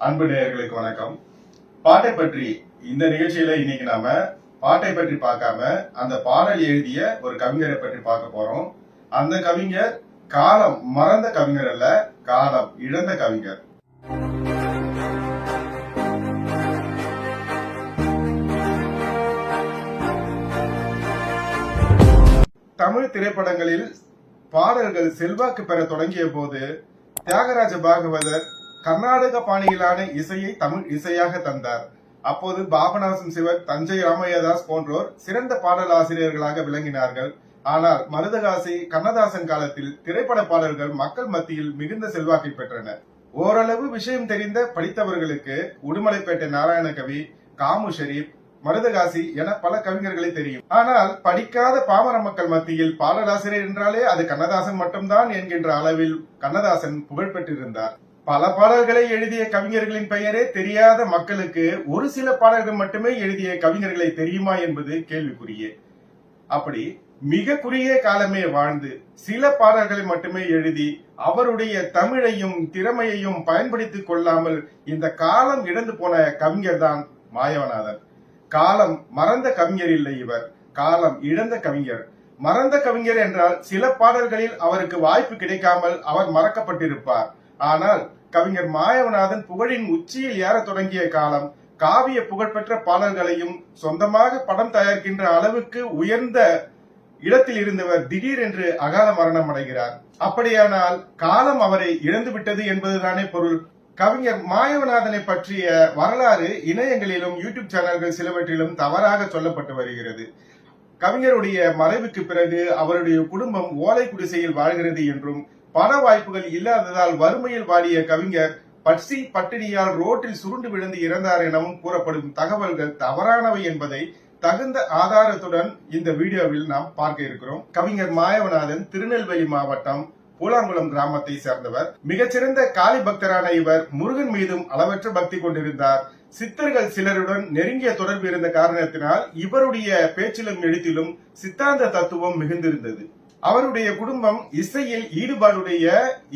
அன்பு நேயர்களுக்கு வணக்கம். பாட்டை பற்றி இந்த நிகழ்ச்சியில இன்னைக்கு நாம பாட்டை பற்றி பார்க்காம அந்த பாடல் எழுதிய ஒரு கவிஞரை பற்றி பார்க்க போறோம். அந்த கவிஞர் காலம் மறந்த கவிஞர் அல்ல காலம் இழந்த கவிஞர். தமிழ் திரைப்படங்களில் பாடல்கள் செல்வாக்கு பெற தொடங்கிய போது தியாகராஜ பாகவதர் கர்நாடக பாணியிலான இசையை தமிழ் இசையாக தந்தார். அப்போது பாபநாசம் சிவர் தஞ்சை ராமையதாஸ் போன்றோர் சிறந்த பாடலாசிரியர்களாக விளங்கினார்கள். ஆனால் மருதகாசி கண்ணதாசன் காலத்தில் திரைப்பட பாடல்கள் மக்கள் மத்தியில் மிகுந்த செல்வாக்கை பெற்றன. ஓரளவு விஷயம் தெரிந்த படித்தவர்களுக்கு உடுமலைப்பேட்டை நாராயணகவி காமு ஷெரீப் மருதகாசி என பல கவிஞர்களை தெரியும். ஆனால் படிக்காத பாமர மக்கள் மத்தியில் பாடலாசிரியர் என்றாலே அது கண்ணதாசன் மட்டும்தான் என்கின்ற அளவில் கண்ணதாசன் புகழ் பெற்றிருந்தார் பல பாடல்களை எழுதிய கவிஞர்களின் பெயரே தெரியாத மக்களுக்கு ஒரு சில பாடல்கள் மட்டுமே எழுதிய கவிஞர்களை தெரியுமா என்பது கேள்விக்குரியே அப்படி மிக குறுகிய காலமே வாழ்ந்து சில பாடல்களை மட்டுமே எழுதி அவருடைய தமிழையும் திறமையையும் பயன்படுத்திக் கொள்ளாமல் இந்த காலம் இழந்து போன கவிஞர் தான் மாயவநாதன் காலம் மறந்த கவிஞர் இல்லை இவர். காலம் இழந்த கவிஞர். மறந்த கவிஞர் என்றால் சில பாடல்களில் அவருக்கு வாய்ப்பு கிடைக்காமல் அவர் மறக்கப்பட்டிருப்பார். ஆனால் கவிஞர் மாயவநாதன் புகழின் உச்சியில் ஏற தொடங்கிய காலம் காவிய புகழ்பெற்ற பாடல்களையும் சொந்தமாக படம் தயாரிக்கின்ற அளவுக்கு உயர்ந்த இடத்தில் இருந்தவர் திடீரென்று அகால மரணம் அடைகிறார். அப்படியானால் காலம் அவரை இழந்து விட்டது என்பதுதானே பொருள். கவிஞர் மாயவநாதனை பற்றிய வரலாறு இணையங்களிலும் யூடியூப் சேனல்கள் சிலவற்றிலும் தவறாக சொல்லப்பட்டு வருகிறது. கவிஞருடைய மறைவுக்கு பிறகு அவருடைய குடும்பம் ஓலை குடிசையில் வாழ்கிறது என்றும் பண வாய்ப்புகள் இல்லாததால் வறுமையில் வாடிய கவிஞர் பட்சி பட்டினியால் ரோட்டில் சுருண்டு விழுந்து இறந்தார் எனவும் கூறப்படும் தகவல்கள் தவறானவை என்பதை தகுந்த ஆதாரத்துடன் இந்த வீடியோவில் நாம் பார்க்க இருக்கிறோம். கவிஞர் மாயவநாதன் திருநெல்வேலி மாவட்டம் பூலாங்குளம் கிராமத்தை சேர்ந்தவர். மிகச்சிறந்த காளி பக்தரான இவர் முருகன் மீதும் அளவற்ற பக்தி கொண்டிருந்தார். சித்தர்கள் சிலருடன் நெருங்கிய தொடர்பு இருந்த காரணத்தினால் இவருடைய பேச்சிலும் எழுத்திலும் சித்தாந்த தத்துவம் மிகுந்திருந்தது. அவருடைய குடும்பம் இசையில் ஈடுபாடுடைய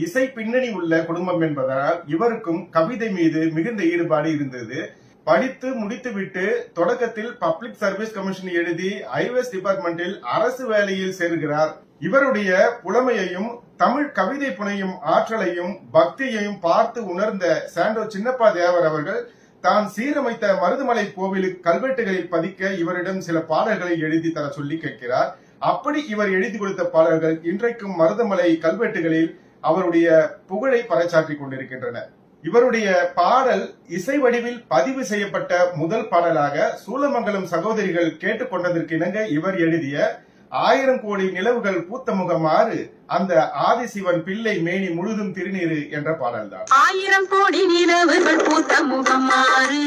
இசை பின்னணி உள்ள குடும்பம் என்பதால் இவருக்கும் கவிதை மீது மிகுந்த ஈடுபாடு இருந்தது. படித்து முடித்துவிட்டு தொடக்கத்தில் பப்ளிக் சர்வீஸ் கமிஷன் எழுதி ஐவேஸ் டிபார்ட்மெண்டில் அரசு வேலையில் சேர்கிறார். இவருடைய புலமையையும் தமிழ் கவிதை புனையும் ஆற்றலையும் பக்தியையும் பார்த்து உணர்ந்த சாண்டோ சின்னப்பா தேவர் அவர்கள் தான் சீரமைத்த மருதுமலை கோவிலுக்கு கல்வெட்டுகளில் பதிக்க இவரிடம் சில பாடல்களை எழுதி தர சொல்லி கேட்கிறார். அப்படி இவர் எழுதி கொடுத்த பாடல்கள் இன்றைக்கும் மருதமலை கல்வெட்டுகளில் அவருடைய புகழை பறைச்சாற்றிக் கொண்டிருக்கின்றன. இவருடைய பாடல் இசை வடிவில் பதிவு செய்யப்பட்ட முதல் பாடலாக சூலமங்கலம் சகோதரிகள் கேட்டுக்கொண்டதற்கு இணங்க இவர் எழுதிய ஆயிரம் கோடி நிலவுகள் பூத்த ஆறு அந்த ஆதிசிவன் பிள்ளை மேனி முழுதும் திருநீரு என்ற பாடல்தான். ஆயிரம் கோடி நிலவுகள் பூத்த முகமாறு.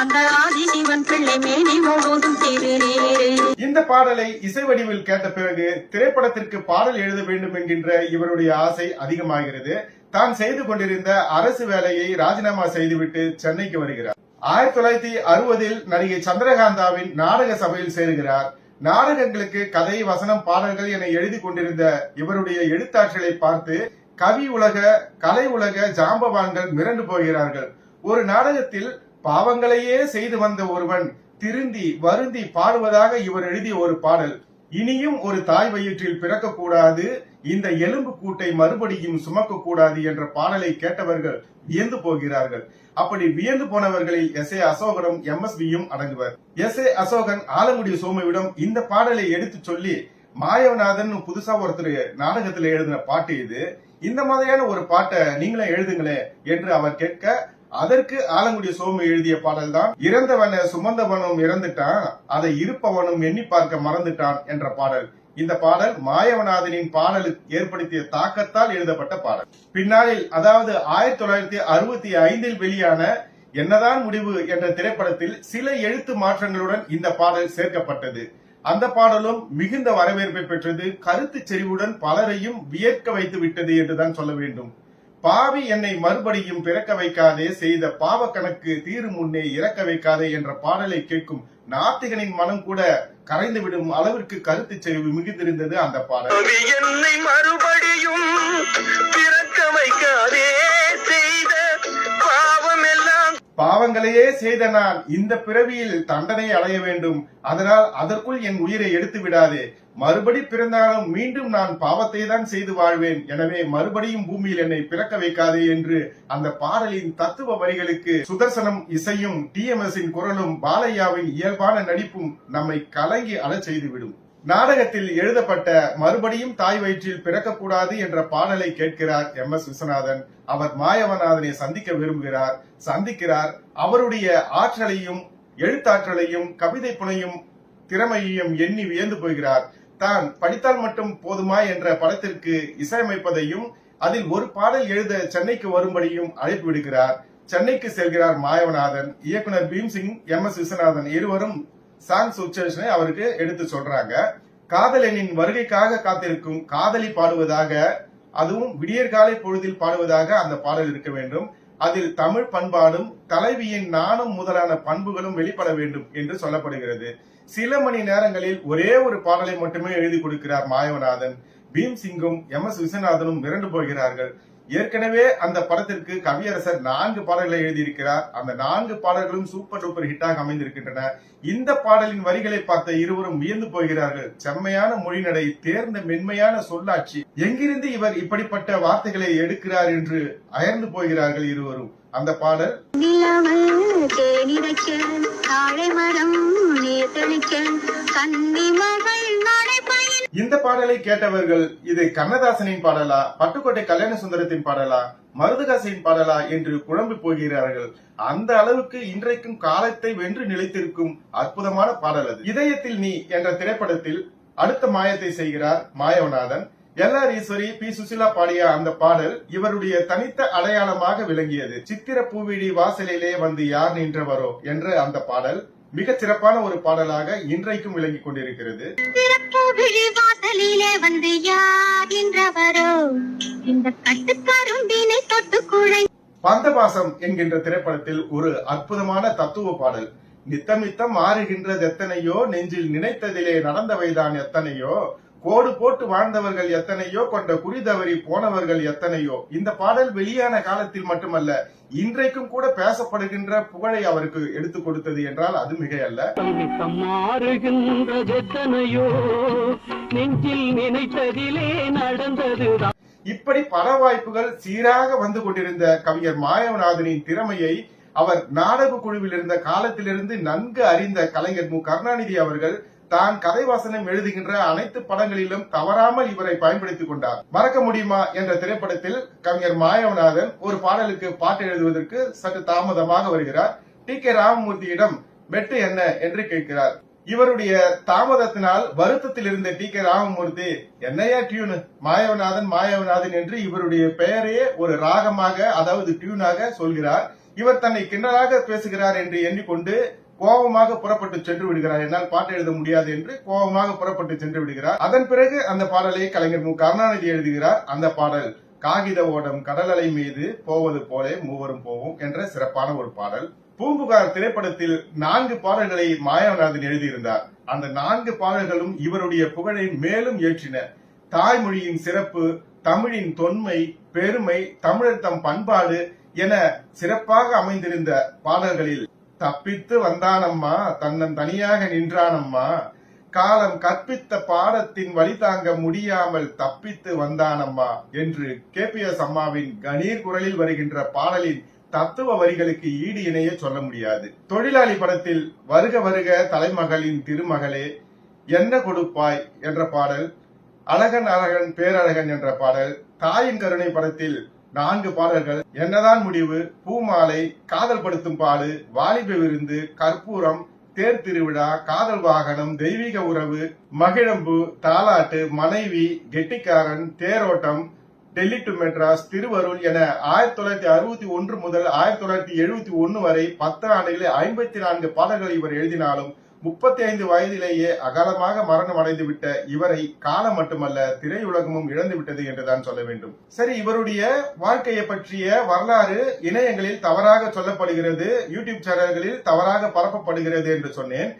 அந்த ஆதிசிவன் பிள்ளை மேனி முழுதும் திருநீரு. இந்த பாடலை இசை வடிவில் கேட்ட பிறகு திரைப்படத்திற்கு பாடல் எழுத வேண்டும் என்கின்ற இவருடைய ஆசை அதிகமாகிறது. தான் செய்து கொண்டிருந்த அரசு வேலையை ராஜினாமா செய்துவிட்டு சென்னைக்கு வருகிறார். ஆயிரத்தி தொள்ளாயிரத்தி அறுபதில் நடிகை சந்திரகாந்தாவின் நாடக சபையில் சேருகிறார். நாடகங்களுக்கு கதை வசனம் பாடல்கள் என எழுதி கொண்டிருந்த இவருடைய எழுத்தாற்றலை பார்த்து கவி உலக கலை உலக ஜாம்பவான்கள் மிரண்டு போகிறார்கள். ஒரு நாடகத்தில் பாவங்களையே செய்து வந்த ஒருவன் திருந்தி வருந்தி பாடுவதாக இவர் எழுதிய ஒரு பாடல். இனியும் ஒரு தாய் வயிற்றில் பிறக்கக்கூடாது இந்த எலும்பு கூட்டை மறுபடியும் சுமக்க கூடாது என்ற பாடலை கேட்டவர்கள் வியந்து போகிறார்கள். அப்படி வியந்து போனவர்களில் எஸ் ஏ அசோகனும் எம் எஸ் பியும் அடங்குவர். எஸ் ஏ அசோகன் ஆலங்குடி சோமுவிடம் இந்த பாடலை எடுத்து சொல்லி மாயவநாதன் புதுசா ஒருத்தர் நாடகத்துல எழுதின பாட்டு இது. இந்த மாதிரியான ஒரு பாட்டை நீங்களே எழுதுங்களே என்று அவர் கேட்க அதற்கு ஆலங்குடி சோமு எழுதிய பாடல் தான் இறந்தவன சுமந்தவனும் இறந்துட்டான் அதை இருப்பவனும் எண்ணி பார்க்க மறந்துட்டான் என்ற பாடல். இந்த பாடல் மாயவநாதனின் பாடலுக்கு ஏற்படுத்திய தாக்கத்தால் எழுதப்பட்ட பாடல். பின்னாளில் அதாவது ஆயிரத்தி தொள்ளாயிரத்தி அறுபத்தி ஐந்தில் வெளியான என்னதான் முடிவு என்ற திரைப்படத்தில் சில எழுத்து மாற்றங்களுடன் இந்த பாடல் சேர்க்கப்பட்டது. அந்த பாடலும் மிகுந்த வரவேற்பை பெற்றது கருத்து செறிவுடன் பலரையும் வியர்க்க வைத்து விட்டது என்றுதான் சொல்ல வேண்டும். பாவி என்னை மறுபடியும் பிறக்க வைக்காதே செய்த பாவ கணக்கு தீரும் முன்னே இறக்க வைக்காதே என்ற பாடலை கேட்கும் நாத்திகனின் மனம் கூட கரைந்து விடும் அளவிற்கு கருத்து செறிவு மிகுந்திருந்தது அந்த பாடல். என்னை மறுபடியும் பிறக்க வைக்காதே செய்த பாவங்களையே செய்த நான் இந்த பிறவியில் தண்டனை அடைய வேண்டும். அதனால் அதற்குள் என் உயிரை எடுத்து விடாதே மறுபடி பிறந்தாலும் மீண்டும் நான் பாவத்தை தான் செய்து வாழ்வேன். எனவே மறுபடியும் பூமியில் என்னை பிறக்க வைக்காதே என்று அந்த பாடலின் தத்துவ வரிகளுக்கு சுதர்சனம் இசையும் டிஎம்எஸின் குரலும் பாலையாவின் இயல்பான நடிப்பும் நம்மை கலங்கி அழச் செய்துவிடும். நாடகத்தில் எழுதப்பட்ட மறுபடியும் தாய் வயிற்றில் பிறக்கக்கூடாது என்ற பாடலை கேட்கிறார் எம் எஸ் விஸ்வநாதன். அவர் மாயவநாதனை சந்திக்க விரும்புகிறார் சந்திக்கிறார். அவருடைய ஆற்றலையும் எழுத்தாற்றலையும் கவிதை புனையும் திறமையையும் எண்ணி வியந்து போகிறார். தான் படித்தால் மட்டும் போதுமா என்ற படத்திற்கு இசையமைப்பதையும் அதில் ஒரு பாடல் எழுத சென்னைக்கு வரும்படியும் அழைப்பு விடுகிறார் சென்னைக்கு செல்கிறார் மாயவநாதன். இயக்குனர் பீம்சிங் எம். எஸ். விஸ்வநாதன் இருவரும் சாங் சுச்சுவேஷனை அவருக்கு எடுத்து சொல்றாங்க. காதலனின் வருகைக்காக காத்திருக்கும் காதலி பாடுவதாக அதுவும் விடியற்காலை பொழுதில் பாடுவதாக அந்த பாடல் இருக்க வேண்டும். அதில் தமிழ் பண்பாடும் தலைவியின் நாணம் முதலான பண்புகளும் வெளிப்பட வேண்டும் என்று சொல்லப்படுகிறது. சில மணி நேரங்களில் ஒரே ஒரு பாடலை மட்டுமே எழுதி கொடுக்கிறார் மாயவநாதன். பீம் சிங்கும் எம் எஸ் விஸ்வநாதனும் மிரண்டு போகிறார்கள். ஏற்கனவே அந்த படத்திற்கு கவியரசர் நான்கு பாடல்களை எழுதியிருக்கிறார். அந்த நான்கு பாடல்களும் சூப்பர் டூப்பர் ஹிட்டாக அமைந்திருக்கின்றன. இந்த பாடலின் வரிகளை பார்த்த இருவரும் வியந்து போகிறார்கள். செம்மையான மொழிநடை தேர்ந்த மென்மையான சொல்லாட்சி. எங்கிருந்து இவர் இப்படிப்பட்ட வார்த்தைகளை எடுக்கிறார் என்று அயர்ந்து போகிறார்கள் இருவரும். அந்த பாடல் நிலவு இந்த பாடலை கேட்டவர்கள் இது கண்ணதாசனின் பாடலா பட்டுக்கோட்டை கல்யாண சுந்தரத்தின் பாடலா மருதகாசியின் பாடலா என்று குழம்பி போகிறார்கள். அந்த அளவுக்கு இன்றைக்கும் காலத்தை வென்று நிலைத்திருக்கும் அற்புதமான பாடல் அது. இதயத்தில் நீ என்ற திரைப்படத்தில் அடுத்த மாயத்தை செய்கிறார் Mayavanathan. L R Eswari P Susheela பாடிய அந்த பாடல் இவருடைய தனித்த அடையாளமாக விளங்கியது. சித்திர பூவிடி வாசலிலே வந்து யார் நின்றவரோ என்ற அந்த பாடல் மிகச் சிறப்பான ஒரு பாடலாக இன்றைக்கும் விளங்கிக் கொண்டிருக்கிறது. வந்து யார் என்றவரோ இந்த கட்டுக்கரும்பினை தொட்டு குழை பந்தபாசம் என்கின்ற திரைப்படத்தில் ஒரு அற்புதமான தத்துவ பாடல். நித்தம் நித்தம் மாறுகின்றது எத்தனையோ நெஞ்சில் நினைத்ததிலே நடந்தவைதான் எத்தனையோ கோடு போட்டு வாழ்ந்தவர்கள் எத்தனையோ கொண்ட குறி தவறி போனவர்கள் எத்தனையோ. இந்த பாடல் வெளியான காலத்தில் மட்டுமல்ல இன்றைக்கும் கூட பேசப்படுகின்ற புகழை அவருக்கு எடுத்துக் கொடுத்தது என்றால் அது மிகையல்ல. நெஞ்சில் நினைத்ததிலே நடந்ததுதான். இப்படி பல வாய்ப்புகள் சீராக வந்து கொண்டிருந்த கவிஞர் மாயவநாதனின் திறமையை அவர் நாடக குழுவில் இருந்த காலத்திலிருந்து நன்கு அறிந்த கலைஞர் மு. கருணாநிதி அவர்கள் தான் கதைவாசனம் எழுதுகின்ற அனைத்து படங்களிலும் தவறாமல் இவரை பயன்படுத்திக் கொண்டார். மறக்க முடியுமா என்ற திரைப்படத்தில் கவிஞர் மாயவநாதன் ஒரு பாடலுக்கு பாட்டு எழுதுவதற்கு சற்று தாமதமாக வருகிறார். டி. கே. ராமமூர்த்தியிடம் பெட்டு என்ன என்று கேட்கிறார். இவருடைய தாமதத்தினால் வருத்தத்தில் இருந்த டி. கே. ராமமூர்த்தி என்னையா டியூன்? மாயவநாதன் மாயவநாதன் என்று இவருடைய பெயரையே ஒரு ராகமாக அதாவது டியூனாக சொல்கிறார். இவர் தன்னை கிண்டலாக பேசுகிறார் என்று எண்ணிக்கொண்டு கோபமாக புறப்பட்டு சென்று விடுகிறார். என்னால் பாட்டு எழுத முடியாது என்று கோபமாக புறப்பட்டு சென்று விடுகிறார். அதன் பிறகு அந்த பாடலை கலைஞர் மு. கருணாநிதி எழுதுகிறார். அந்த பாடல் காகித ஓடம் கடல் அலை மீது போவது போலே மூவரும் போவோம் என்ற சிறப்பான ஒரு பாடல். பூம்புகார் திரைப்படத்தில் நான்கு பாடல்களை மாயவநாதன் எழுதியிருந்தார். அந்த நான்கு பாடல்களும் இவருடைய புகழை மேலும் ஏற்றின. தாய்மொழியின் சிறப்பு தமிழின் தொன்மை பெருமை தமிழர் தம் பண்பாடு என சிறப்பாக அமைந்திருந்த பாடல்களில் தப்பித்து வந்தானம்மா தன்னன் தனியாக நின்றானம்மா. காலம் கற்பித்த பாடத்தின் வழி தாங்க முடியாமல் தப்பித்து வந்தானம்மா என்று கே. பி. எஸ். அம்மாவின் கணீர் குரலில் வருகின்ற பாடலின் தத்துவ வரிகளுக்கு ஈடு இணைய சொல்ல முடியாது. தொழிலாளி படத்தில் வருக வருக தலைமகளின் திருமகளே என்ன கொடுப்பாய் என்ற பாடல் அழகன் அழகன் பேரழகன் என்ற பாடல் தாயின் கருணை படத்தில் நான்கு பாடல்கள். என்னதான் முடிவு? பூமாலை காதல் படுத்தும் பாடு வாலிப விருந்து கற்பூரம் தேர் திருவிழா காதல் வாகனம் தெய்வீக உறவு மகிழம்பு தாலாட்டு மனைவி கெட்டிக்காரன் தேரோட்டம் டெல்லி டு மெட்ராஸ் திருவருள் என ஆயிரத்தி தொள்ளாயிரத்தி அறுபத்தி ஒன்று முதல் ஆயிரத்தி தொள்ளாயிரத்தி எழுபத்தி ஒன்னு வரை பத்து ஆண்டுகளில் ஐம்பத்தி நான்கு பாடல்கள் இவர் எழுதினாலும் முப்பத்தி ஐந்து வயதிலேயே அகாலமாக மரணம் அடைந்து விட்ட இவரை காலம் மட்டுமல்ல திரையுலகமும் இழந்து விட்டது என்றுதான் சொல்ல வேண்டும். சரி இவருடைய வாழ்க்கையை பற்றிய வரலாறு இணையங்களில் தவறாக சொல்லப்படுகிறது யூடியூப் சேனல்களில் தவறாக பரப்பப்படுகிறது என்று சொன்னேன்.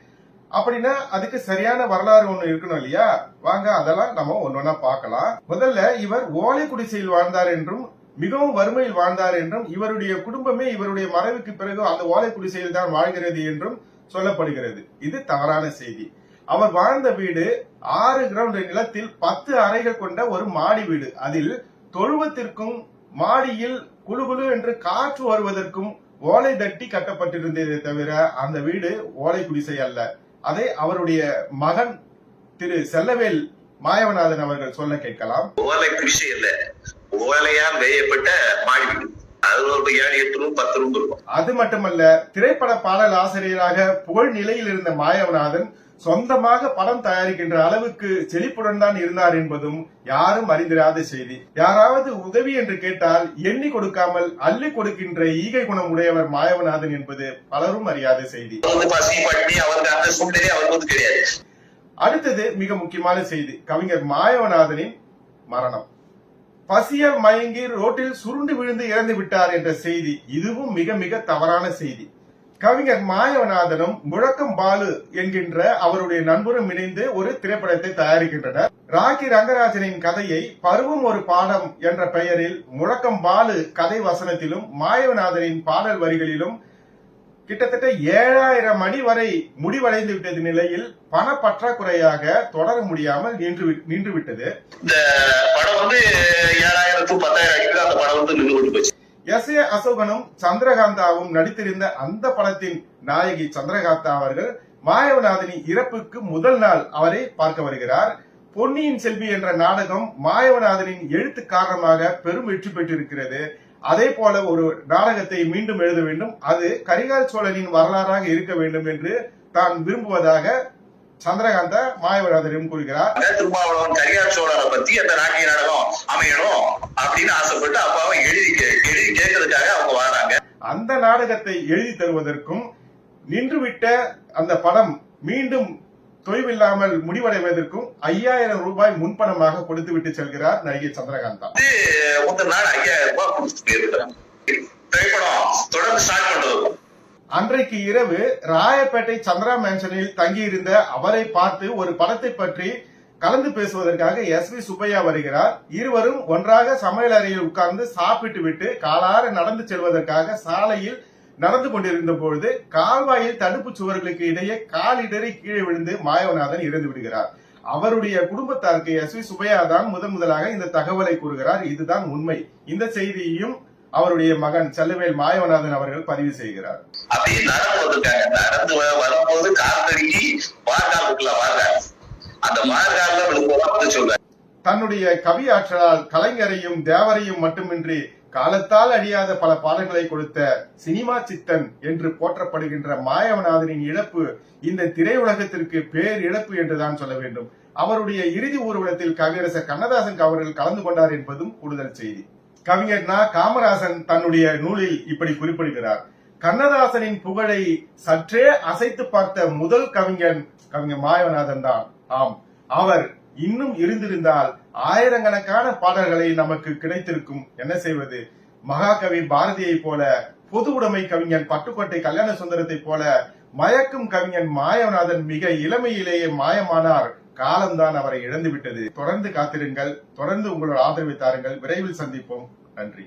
அப்படின்னா அதுக்கு சரியான வரலாறு ஒண்ணு இருக்கணும் இல்லையா? வாங்க அதெல்லாம் நம்ம ஒன்னொன்னா பார்க்கலாம். முதல்ல இவர் ஓலை குடிசையில் வாழ்ந்தார் என்றும் மிகவும் வறுமையில் வாழ்ந்தார் என்றும் இவருடைய குடும்பமே இவருடைய மறைவுக்கு பிறகு அந்த ஓலை குடிசையில் தான் வாழ்கிறது என்றும் சொல்லப்படுகிறது. இது தவறான செய்தி. அவர் வாழ்ந்த வீடு ஆறு கிரவுண்ட் நிலத்தில் பத்து அறைகள் கொண்ட ஒரு மாடி வீடு. அதில் தொழுவத்திற்கும் மாடியில் குழுகுழு என்று காற்று வருவதற்கும் ஓலை தட்டி கட்டப்பட்டிருந்ததே தவிர அந்த வீடு ஓலை குடிசை அல்ல. அதை அவருடைய மகன் திரு செல்லவேல் மாயவநாதன் அவர்கள் சொல்ல கேட்கலாம். ஓலை குடிசை இல்ல ஓலையால் வேயப்பட்ட மாடி வீடு. அது மட்டுமல்ல திரைப்பட பாடல் ஆசிரியராக புகழ் நிலையில் இருந்த மாயவநாதன் சொந்தமாக படம் தயாரிக்கின்ற அளவுக்கு செழிப்புடன் தான் இருந்தார் என்பதும் யாரும் அறிந்திராத செய்தி. யாராவது உதவி என்று கேட்டால் எண்ணி கொடுக்காமல் அள்ளி கொடுக்கின்ற ஈகை குணம் உடையவர் மாயவநாதன் என்பது பலரும் அறியாத செய்தி. அடுத்தது மிக முக்கியமான செய்தி. கவிஞர் மாயவநாதனின் மரணம். பசிய மயங்கி ரோட்டில் சுருண்டு விழுந்து இறந்து விட்டார் என்ற செய்தி இதுவும் மிக மிக தவறான செய்தி. கவிஞர் மாயவநாதனும் முழக்கம் பாலு என்கின்ற அவருடைய நண்பரும் இணைந்து ஒரு திரைப்படத்தை தயாரிக்கின்றனர். ராக்கி ரங்கராஜனின் கதையை பருவம் ஒரு பாடம் என்ற பெயரில் முழக்கம் பாலு கதை வசனத்திலும் மாயவநாதனின் பாடல் வரிகளிலும் கிட்டத்தட்ட ஏழாயிரம் அடி வரை முடிவடைந்து விட்டது நிலையில் பண பற்றாக்குறையாக தொடர முடியாமல் நின்று விட்டது. இந்த படம் வந்து ஏழாயிரம் டு பத்தாயிரம் அந்த படம் வந்து நின்று கொண்டு போச்சு. எஸ் ஏ அசோகனும் சந்திரகாந்தாவும் நடித்திருந்த அந்த படத்தின் நாயகி சந்திரகாந்தா அவர்கள் மாயவநாதனின் இறப்புக்கு முதல் நாள் அவரை பார்க்க வருகிறார். பொன்னியின் செல்வி என்ற நாடகம் மாயவநாதனின் எழுத்து காரணமாக பெரும் வெற்றி பெற்றிருக்கிறது. அதே போல ஒரு நாடகத்தை மீண்டும் எழுத வேண்டும். அது கரிகால் சோழனின் வரலாறாக இருக்க வேண்டும் என்று தான் விரும்புவதாக சந்திரகாந்தா மாயவநாதனிடம் கூறுகிறார். திருமாவளவன் கரியார் சோழரை பத்தி அந்த நாட்டிய நாடகம் அமையணும் அப்படின்னு ஆசைப்பட்டு அப்பாவை எழுதி எழுதி கேட்கறதுக்காக அவங்க வராங்க. அந்த நாடகத்தை எழுதி தருவதற்கும் நின்றுவிட்ட அந்த படம் மீண்டும் தொய்வில்லாமல் முடிவடைவதற்கும் ஐயாயிரம் ரூபாய் முன்பணமாக கொடுத்துவிட்டு செல்கிறார் நடிகை சந்திரகாந்தா. நாள் ஐயாயிரம் ரூபாய் கொடுத்துட்டு அன்றைக்கு இரவு ராயப்பேட்டை சந்திரா மேன்ஷனில் தங்கியிருந்த அவரை பார்த்து ஒரு படத்தை பற்றி கலந்து பேசுவதற்காக எஸ் வி சுப்பையா வருகிறார். இருவரும் ஒன்றாக சமையல் அறையில் உட்கார்ந்து சாப்பிட்டு விட்டு காலார நடந்து செல்வதற்காக சாலையில் நடந்து கொண்டிருந்த பொழுது கால்வாயில் தடுப்பு சுவர்களுக்கு இடையே காலிடறி கீழே விழுந்து மாயவநாதன் இறந்து விடுகிறார். அவருடைய குடும்பத்தாருக்கு எஸ் வி சுப்பையா தான் முதன் முதலாக இந்த தகவலை கூறுகிறார். இதுதான் உண்மை. இந்த செய்தியையும் அவருடைய மகன் செல்லவேல் மாயவநாதன் அவர்கள் பதிவு செய்கிறார். அப்படியே நடந்து நடந்து வரும்போது இருக்குல்ல அந்த சொல்றாங்க தன்னுடைய கவி ஆற்றலால் கலைஞரையும் தேவரையும் மட்டுமின்றி காலத்தால் அழியாத பல பாடல்களை கொடுத்த சினிமா சித்தன் என்று போற்றப்படுகின்ற மாயவநாதனின் இழப்பு இந்த திரையுலகத்திற்கு பேர் இழப்பு என்றுதான் சொல்ல வேண்டும். அவருடைய இறுதி ஊர்வலத்தில் கவியரசர் கண்ணதாசன் அவர்கள் கலந்து கொண்டார் என்பதும் கூடுதல் செய்தி. கவிஞர் நா. காமராசன் தன்னுடைய நூலில் இப்படி குறிப்பிடுகிறார். கண்ணதாசனின் புகழை சற்றே அசைத்து பார்த்த முதல் கவிஞன் கவிஞர் மாயவநாதன் தான். ஆம் அவர் இன்னும் இருந்திருந்தால் ஆயிரக்கணக்கான பாடல்களை நமக்கு கிடைத்திருக்கும். என்ன செய்வது? மகாகவி பாரதியை போல பொது உடைமை கவிஞன் பட்டுக்கோட்டை கல்யாண சுந்தரத்தை போல மயக்கும் கவிஞன் மாயவநாதன் மிக இளமையிலேயே மாயமானார். காலம்தான் அவரை இழந்து விட்டது தொடர்ந்து காத்திருங்கள். தொடர்ந்து உங்களோட ஆதரவை தாருங்கள். விரைவில் சந்திப்போம். நன்றி.